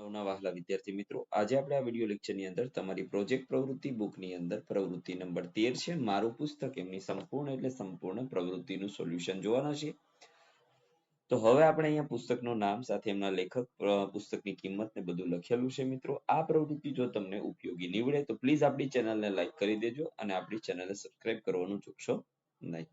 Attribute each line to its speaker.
Speaker 1: નવના વહાલા વિદ્યાર્થી મિત્રો, આજે આપણે આ વીડિયો લેક્ચરની અંદર તમારી પ્રોજેક્ટ પ્રવૃત્તિ બુકની અંદર પ્રવૃત્તિ નંબર તેર છે, મારું પુસ્તક, એમની સંપૂર્ણ એટલે સંપૂર્ણ પ્રવૃત્તિનું સોલ્યુશન જોવાના છે. તો હવે આપણે અહીંયા પુસ્તકનું નામ સાથે એમના લેખક પુસ્તકની કિંમત ને બધું લખેલું છે મિત્રો. આ પ્રવૃત્તિ જો તમને ઉપયોગી નીવડે તો પ્લીઝ આપણી ચેનલને લાઈક કરી દેજો અને આપણી ચેનલને સબસ્ક્રાઇબ કરવાનું ચૂકશો નહીં.